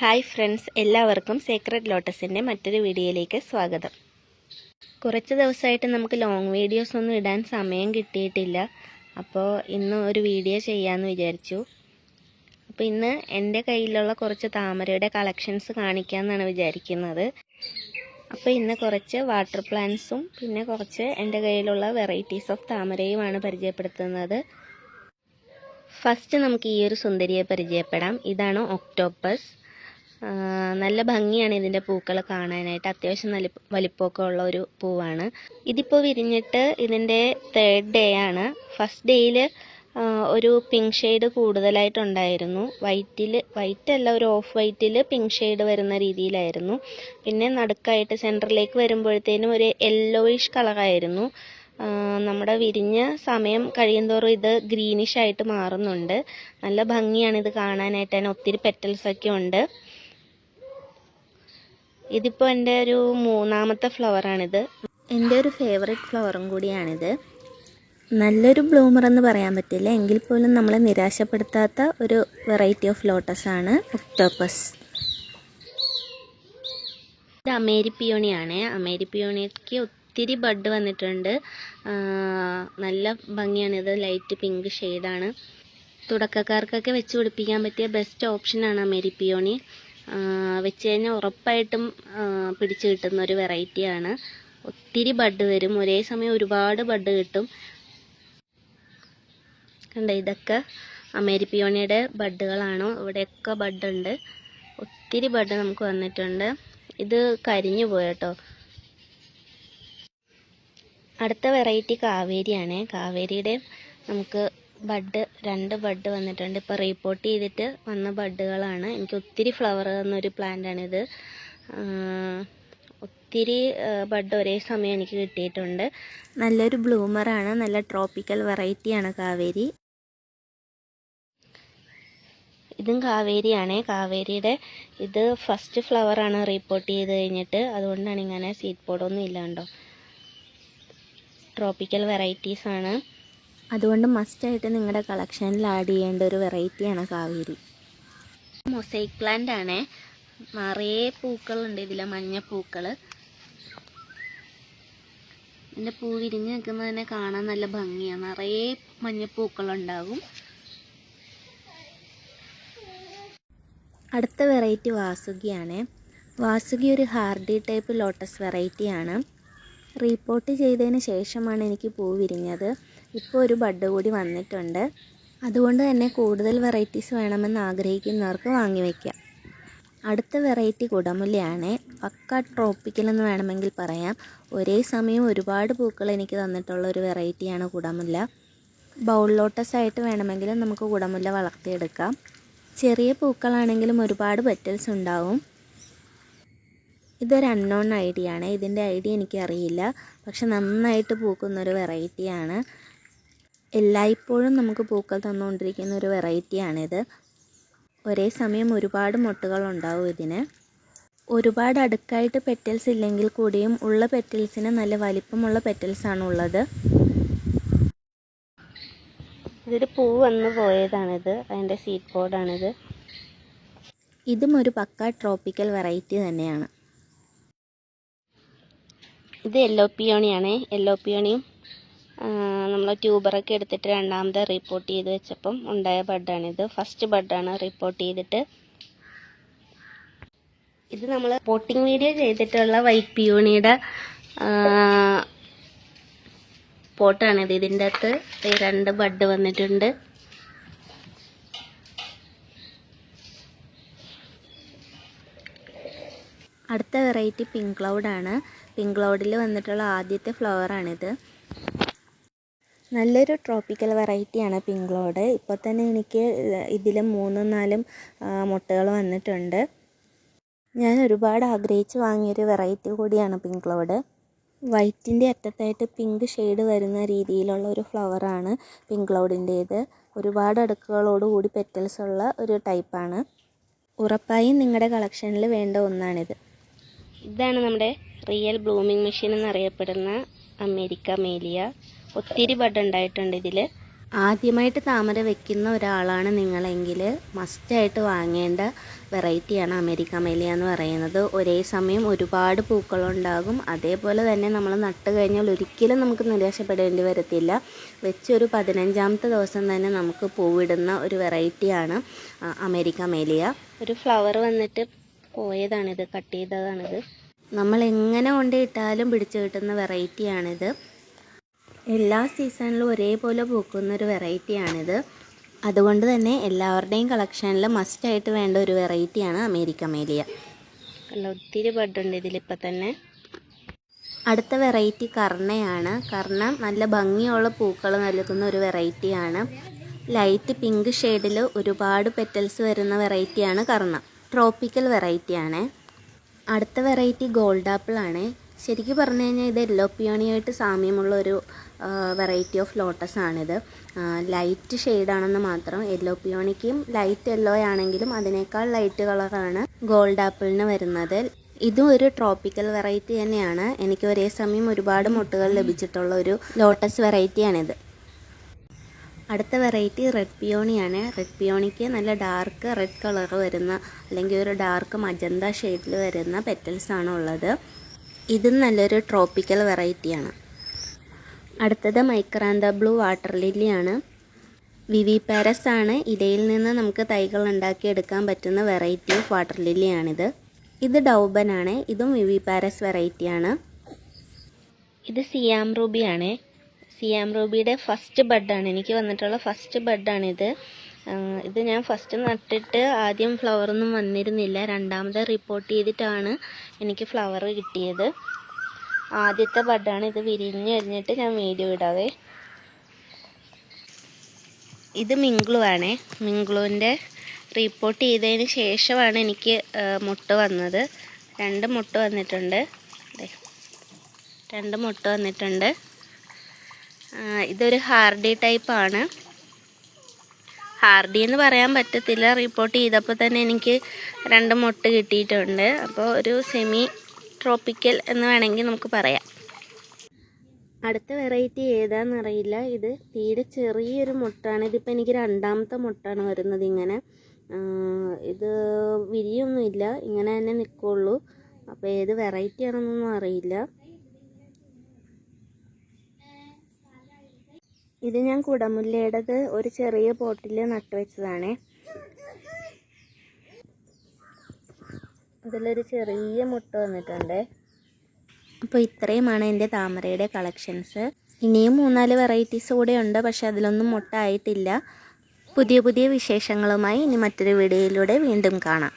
Hi friends എല്ലാവർക്കും secret ലോട്ടസിന്റെ മറ്റൊരു വീഡിയോയിലേക്ക് സ്വാഗതം. കുറച്ച് ദിവസമായിട്ട് നമുക്ക് ലോങ് വീഡിയോസ് ഒന്നും ഇടാൻ സമയം കിട്ടിയിട്ടില്ല. അപ്പോൾ ഇന്ന് ഒരു വീഡിയോ ചെയ്യാമെന്ന് വിചാരിച്ചു. അപ്പോൾ ഇന്ന് എന്റെ കയ്യിലുള്ള കുറച്ച് താമരയുടെ കളക്ഷൻസ് കാണിക്കാമെന്നാണ് വിചാരിക്കുന്നത്. അപ്പോൾ ഇന്ന് കുറച്ച് വാട്ടർ പ്ലാന്റ്സും പിന്നെ കുറച്ച് എന്റെ കയ്യിലുള്ള വെറൈറ്റീസ് ഓഫ് താമരയുമാണ് പരിചയപ്പെടുത്തുന്നത്. ഫസ്റ്റ് നമുക്ക് ഈ ഒരു സുന്ദരിയെ പരിചയപ്പെടാം. ഇതാണ് ഒക്ടോപ്പസ് നല്ല ഭംഗിയാണ് ഇതിന്റെ പൂക്കൾ കാണാനായിട്ട്. അത്യാവശ്യം നല്ല വലിപ്പമൊക്കെ ഉള്ള ഒരു പൂവാണ്. ഇതിപ്പോൾ വിരിഞ്ഞിട്ട് ഇതിന്റെ തേർഡ് ഡേ ആണ്. ഫസ്റ്റ് ഡേയിൽ ഒരു പിങ്ക് ഷെയ്ഡ് കൂടുതലായിട്ടുണ്ടായിരുന്നു. വൈറ്റിൽ വൈറ്റ് അല്ല ഒരു ഓഫ് വൈറ്റിൽ പിങ്ക് ഷെയ്ഡ് വരുന്ന രീതിയിലായിരുന്നു. പിന്നെ നടുക്കായിട്ട് സെന്ററിലേക്ക് വരുമ്പോഴത്തേനും ഒരു യെല്ലോയിഷ് കളറായിരുന്നു നമ്മുടെ വിരിഞ്ഞ സമയം കഴിയുന്തോറും ഇത് ഗ്രീനിഷ് ആയിട്ട് മാറുന്നുണ്ട്. നല്ല ഭംഗിയാണ് ഇത് കാണാനായിട്ട്. അതിന് ഒത്തിരി പെറ്റൽസൊക്കെ ഉണ്ട്. ഇതിപ്പോൾ എന്റെ ഒരു മൂന്നാമത്തെ ഫ്ലവറാണിത് എന്റെ ഒരു ഫേവറേറ്റ് ഫ്ലവറും കൂടിയാണിത്. നല്ലൊരു ബ്ലൂമർ എന്ന് പറയാൻ പറ്റില്ല. എങ്കിൽ പോലും നമ്മളെ നിരാശപ്പെടുത്താത്ത ഒരു വെറൈറ്റി ഓഫ് ലോട്ടസ് ആണ് ഒക്ടോപ്പസ് ഇത് അമേരി പിയോണിയാണ് അമേരി പിയോണിക്ക് ഒത്തിരി ബഡ് വന്നിട്ടുണ്ട്. നല്ല ഭംഗിയാണ് ഇത്. ലൈറ്റ് പിങ്ക് ഷെയ്ഡാണ് തുടക്കക്കാർക്കൊക്കെ വെച്ച് പിടിപ്പിക്കാൻ പറ്റിയ ബെസ്റ്റ് ഓപ്ഷനാണ് അമേരി പിയോണി വെച്ച് കഴിഞ്ഞാൽ ഉറപ്പായിട്ടും പിടിച്ചു കിട്ടുന്ന ഒരു വെറൈറ്റിയാണ് ഒത്തിരി ബഡ് വരും. ഒരേ സമയം ഒരുപാട് ബഡ് കിട്ടും. കണ്ട ഇതൊക്കെ അമേരിപ്പിയോണിയുടെ ബഡുകളാണ്? ഇവിടെയൊക്കെ ബഡ് ഉണ്ട് ഒത്തിരി ബഡ് നമുക്ക് വന്നിട്ടുണ്ട്. ഇത് കരിഞ്ഞു പോയട്ടോ. അടുത്ത വെറൈറ്റി കാവേരിയാണ്. കാവേരിയുടെ നമുക്ക് ബഡ് രണ്ട് ബഡ് വന്നിട്ടുണ്ട്. ഇപ്പോൾ റീപ്പോർട്ട് ചെയ്തിട്ട് വന്ന ബഡുകളാണ്. എനിക്ക് ഒത്തിരി ഫ്ലവർ തന്നൊരു പ്ലാന്റാണിത് ഒത്തിരി ബഡ് ഒരേ സമയം എനിക്ക് കിട്ടിയിട്ടുണ്ട്. നല്ലൊരു ബ്ലൂമറാണ് നല്ല ട്രോപ്പിക്കൽ വെറൈറ്റിയാണ് കാവേരി. ഇതും കാവേരിയാണ്. കാവേരിയുടെ ഇത് ഫസ്റ്റ് ഫ്ലവറാണ് റിപ്പോർട്ട് ചെയ്ത് കഴിഞ്ഞിട്ട്. അതുകൊണ്ടാണ് ഇങ്ങനെ സീഡ് പോഡൊന്നും ഇല്ലാണ്ടോ. ട്രോപ്പിക്കൽ വെറൈറ്റീസാണ് അതുകൊണ്ട് മസ്റ്റായിട്ട് നിങ്ങളുടെ കളക്ഷനിൽ ആഡ് ചെയ്യേണ്ട ഒരു വെറൈറ്റിയാണ് കാവേരി. മൊസൈക്ക് പ്ലാന്റ് ആണ്. നിറയെ പൂക്കളുണ്ട്. ഇതിലെ മഞ്ഞപ്പൂക്കൾ എന്റെ പൂ വിരിഞ്ഞ് നിൽക്കുന്നതിനെ കാണാൻ നല്ല ഭംഗിയാണ് നിറയെ മഞ്ഞപ്പൂക്കളുണ്ടാകും അടുത്ത വെറൈറ്റി വാസുകിയാണ് വാസുകി ഒരു ഹാർഡി ടൈപ്പ് ലോട്ടസ് വെറൈറ്റിയാണ് റീപ്പോർട്ട് ചെയ്തതിന് ശേഷമാണ് എനിക്ക് പൂ വിരിഞ്ഞത്. ഇപ്പോൾ ഒരു ബഡ് കൂടി വന്നിട്ടുണ്ട്. അതുകൊണ്ട് തന്നെ കൂടുതൽ വെറൈറ്റീസ് വേണമെന്ന് ആഗ്രഹിക്കുന്നവർക്ക് വാങ്ങി വയ്ക്കാം അടുത്ത വെറൈറ്റി കുടമുല്ലയാണ്. പക്ക ട്രോപ്പിക്കൽ എന്ന് വേണമെങ്കിൽ പറയാം. ഒരേ സമയം ഒരുപാട് പൂക്കൾ എനിക്ക് തന്നിട്ടുള്ള ഒരു വെറൈറ്റിയാണ് കുടമുല്ല. ബൗൾ ലോട്ടസ് ആയിട്ട് വേണമെങ്കിലും നമുക്ക് കുടമുല്ല വളർത്തിയെടുക്കാം. ചെറിയ പൂക്കളാണെങ്കിലും ഒരുപാട് പെറ്റൽസ് ഉണ്ടാവും. ഇതൊരു അൺനോൺ ഐഡിയ ആണ് ഇതിന്റെ ഐഡിയ എനിക്കറിയില്ല. പക്ഷെ നന്നായിട്ട് പൂക്കുന്നൊരു വെറൈറ്റിയാണ്. എല്ലായ്പ്പോഴും നമുക്ക് പൂക്കൾ തന്നുകൊണ്ടിരിക്കുന്ന ഒരു വെറൈറ്റിയാണിത്. ഒരേ സമയം ഒരുപാട് മുട്ടുകൾ ഉണ്ടാവും ഇതിന്. ഒരുപാട് അടുക്കായിട്ട് പെറ്റൽസ് ഇല്ലെങ്കിൽ കൂടിയും ഉള്ള പെറ്റൽസിന് നല്ല വലിപ്പമുള്ള പെറ്റൽസ് ആണ് ഉള്ളത് ഇതൊരു പൂ വന്ന് പോയതാണിത്. അതിന്റെ സീറ്റ് ബോർഡാണിത് ഇതും ഒരു പക്ക ട്രോപ്പിക്കൽ വെറൈറ്റി തന്നെയാണ്. ഇത് യെല്ലോ പിയോണിയാണ് യെല്ലോ പിയോണിയും നമ്മൾ ട്യൂബറൊക്കെ എടുത്തിട്ട് രണ്ടാമത്തെ റിപ്പോർട്ട് ചെയ്ത് വെച്ചപ്പം ഉണ്ടായ ബഡാണിത്. ഫസ്റ്റ് ബഡാണ് റിപ്പോർട്ട് ചെയ്തിട്ട്. ഇത് നമ്മൾ പോട്ടിംഗ് വീഡിയോ ചെയ്തിട്ടുള്ള വൈറ്റ് പിയോണിയുടെ പോട്ടാണിത്. ഇതിന്റെ അകത്ത് രണ്ട് ബഡ് വന്നിട്ടുണ്ട്. അടുത്ത വെറൈറ്റി പിങ്ക് ക്ലൗഡാണ് പിങ്ക് ക്ലൗഡിൽ വന്നിട്ടുള്ള ആദ്യത്തെ ഫ്ലവറാണിത് നല്ലൊരു ട്രോപ്പിക്കൽ വെറൈറ്റിയാണ് പിങ്ക് ക്ലൗഡ് ഇപ്പോൾ തന്നെ എനിക്ക് ഇതിൽ മൂന്നും നാലും മുട്ടകൾ വന്നിട്ടുണ്ട്. ഞാൻ ഒരുപാട് ആഗ്രഹിച്ച് വാങ്ങിയൊരു വെറൈറ്റി കൂടിയാണ് പിങ്ക് ക്ലൗഡ് വൈറ്റിന്റെ അറ്റത്തായിട്ട് പിങ്ക് ഷെയ്ഡ് വരുന്ന രീതിയിലുള്ള ഒരു ഫ്ലവറാണ് പിങ്ക് ക്ലൗഡിന്റേത് ഒരുപാട് അടുക്കുകളോടുകൂടി പെറ്റൽസ് ഉള്ള ഒരു ടൈപ്പാണ് ഉറപ്പായും നിങ്ങളുടെ കളക്ഷനിൽ വേണ്ട ഒന്നാണിത്. ഇതാണ് നമ്മുടെ റിയൽ ബ്ലൂമിംഗ് മെഷീൻ എന്നറിയപ്പെടുന്ന അമേരിക്ക മേലിയ. ഒത്തിരി ബഡ് ഉണ്ടായിട്ടുണ്ട് ഇതിൽ ആദ്യമായിട്ട് താമര വെക്കുന്ന ഒരാളാണ് നിങ്ങളെങ്കിൽ മസ്റ്റായിട്ട് വാങ്ങേണ്ട വെറൈറ്റിയാണ് അമേരിക്ക മേലിയ എന്ന് പറയുന്നത്. ഒരേ സമയം ഒരുപാട് പൂക്കളുണ്ടാകും. അതേപോലെ തന്നെ നമ്മൾ നട്ട് കഴിഞ്ഞാൽ ഒരിക്കലും നമുക്ക് നിരാശപ്പെടേണ്ടി വരത്തില്ല. വെച്ചൊരു പതിനഞ്ചാമത്തെ ദിവസം തന്നെ നമുക്ക് പൂവിടുന്ന ഒരു വെറൈറ്റിയാണ് അമേരിക്ക മേലിയ. ഒരു ഫ്ലവർ വന്നിട്ട് പോയതാണിത് കട്ട് ചെയ്തതാണിത്. നമ്മൾ എങ്ങനെ കൊണ്ടിട്ടാലും പിടിച്ചു കിട്ടുന്ന വെറൈറ്റിയാണിത് എല്ലാ സീസണിലും ഒരേപോലെ പൂക്കുന്ന ഒരു വെറൈറ്റിയാണിത്. അതുകൊണ്ട് തന്നെ എല്ലാവരുടെയും കളക്ഷനിൽ മസ്റ്റായിട്ട് വേണ്ട ഒരു വെറൈറ്റിയാണ് അമേരിക്ക മേലിയ അല്ല ഒത്തിരി ബഡുണ്ട് ഇതിലിപ്പോൾ തന്നെ. അടുത്ത വെറൈറ്റി കർണയാണ്. കർണ നല്ല ഭംഗിയുള്ള പൂക്കൾ നൽകുന്ന ഒരു വെറൈറ്റിയാണ്. ലൈറ്റ് പിങ്ക് ഷെയ്ഡിൽ ഒരുപാട് പെറ്റൽസ് വരുന്ന വെറൈറ്റിയാണ് കർണ. ട്രോപ്പിക്കൽ വെറൈറ്റിയാണ്. അടുത്ത വെറൈറ്റി ഗോൾഡ് ആപ്പിൾ ആണ്. ശരിക്കും പറഞ്ഞു കഴിഞ്ഞാൽ ഇത് യെല്ലോ പിയോണിയായിട്ട് സാമ്യമുള്ള ഒരു വെറൈറ്റി ഓഫ് ലോട്ടസ് ആണിത്. ലൈറ്റ് ഷെയ്ഡാണെന്ന് മാത്രം. യെല്ലോ പിയോണിക്കും ലൈറ്റ് യെല്ലോ ആണെങ്കിലും അതിനേക്കാൾ ലൈറ്റ് കളറാണ് ഗോൾഡ് ആപ്പിളിന് വരുന്നത്. ഇതും ഒരു ട്രോപ്പിക്കൽ വെറൈറ്റി തന്നെയാണ്. എനിക്ക് ഒരേ സമയം ഒരുപാട് മുട്ടുകൾ ലഭിച്ചിട്ടുള്ള ഒരു ലോട്ടസ് വെറൈറ്റിയാണിത് അടുത്ത വെറൈറ്റി റെഡ് പിയോണിയാണ് റെഡ് പിയോണിക്ക് നല്ല ഡാർക്ക് റെഡ് കളർ വരുന്ന അല്ലെങ്കിൽ ഒരു ഡാർക്ക് മജന്ത ഷെയ്ഡിൽ വരുന്ന പെറ്റൽസ് ആണ് ഉള്ളത്. ഇതും നല്ലൊരു ട്രോപ്പിക്കൽ വെറൈറ്റിയാണ് അടുത്തത് മൈക്രാന്ത ബ്ലൂ വാട്ടർ ലില്ലിയാണ് വിവി പാരസ് ആണ്. ഇലയിൽ നിന്ന് നമുക്ക് തൈകൾ ഉണ്ടാക്കിയെടുക്കാൻ പറ്റുന്ന വെറൈറ്റി ഓഫ് വാട്ടർ ലില്ലിയാണിത് ഇത് ആണ്. ഇതും വിവി പാരസ് വെറൈറ്റിയാണ് ഇത് സിയാം റൂബിയാണ് സിയാം റൂബിയുടെ ഫസ്റ്റ് ബഡാണ് എനിക്ക് വന്നിട്ടുള്ള ഫസ്റ്റ് ബഡാണിത് ഇത് ഞാൻ ഫസ്റ്റ് നട്ടിട്ട് ആദ്യം ഫ്ലവറൊന്നും വന്നിരുന്നില്ല. രണ്ടാമത് റിപ്പോർട്ട് ചെയ്തിട്ടാണ് എനിക്ക് ഫ്ലവർ കിട്ടിയത്. ആദ്യത്തെ ബഡാണ് ഇത് വിരിഞ്ഞ് കഴിഞ്ഞിട്ട് ഞാൻ വീഡിയോ ഇടാവേ. ഇത് മിങ്ക്ളു ആണേ മിങ്ക്ളുവിന്റെ റിപ്പോർട്ട് ചെയ്തതിന് ശേഷമാണ് എനിക്ക് മുട്ട് വന്നത്. രണ്ട് മുട്ട വന്നിട്ടുണ്ട്. രണ്ട് മുട്ട വന്നിട്ടുണ്ട്. ഇതൊരു ഹാർഡി ടൈപ്പാണ് ഹാർഡി എന്ന് പറയാൻ പറ്റത്തില്ല. റിപ്പോർട്ട് ചെയ്തപ്പോൾ തന്നെ എനിക്ക് രണ്ട് മുട്ട കിട്ടിയിട്ടുണ്ട്. അപ്പോൾ ഒരു സെമി ട്രോപ്പിക്കൽ എന്ന് വേണമെങ്കിൽ നമുക്ക് പറയാം. അടുത്ത വെറൈറ്റി ഏതാണെന്നറിയില്ല ഇത് തീരെ ചെറിയൊരു മുട്ടാണ്. ഇതിപ്പോൾ എനിക്ക് രണ്ടാമത്തെ മുട്ടാണ് വരുന്നത് ഇങ്ങനെ. ഇത് വിരിയൊന്നുമില്ല. ഇങ്ങനെ തന്നെ നിൽക്കുള്ളൂ അപ്പോൾ ഏത് വെറൈറ്റി ആണെന്നൊന്നും അറിയില്ല. ഇത് ഞാൻ കുടമുല്ലയുടേത് ഒരു ചെറിയ പോട്ടിൽ നട്ടുവെച്ചതാണേ അതിലൊരു ചെറിയ മുട്ട വന്നിട്ടുണ്ട്. അപ്പോൾ ഇത്രയുമാണ് എന്റെ താമരയുടെ കളക്ഷൻസ് ഇനിയും മൂന്നാൽ വെറൈറ്റീസ് കൂടെ ഉണ്ട് പക്ഷെ അതിലൊന്നും മുട്ട ആയിട്ടില്ല. പുതിയ പുതിയ വിശേഷങ്ങളുമായി ഇനി മറ്റൊരു വീഡിയോയിലൂടെ വീണ്ടും കാണാം.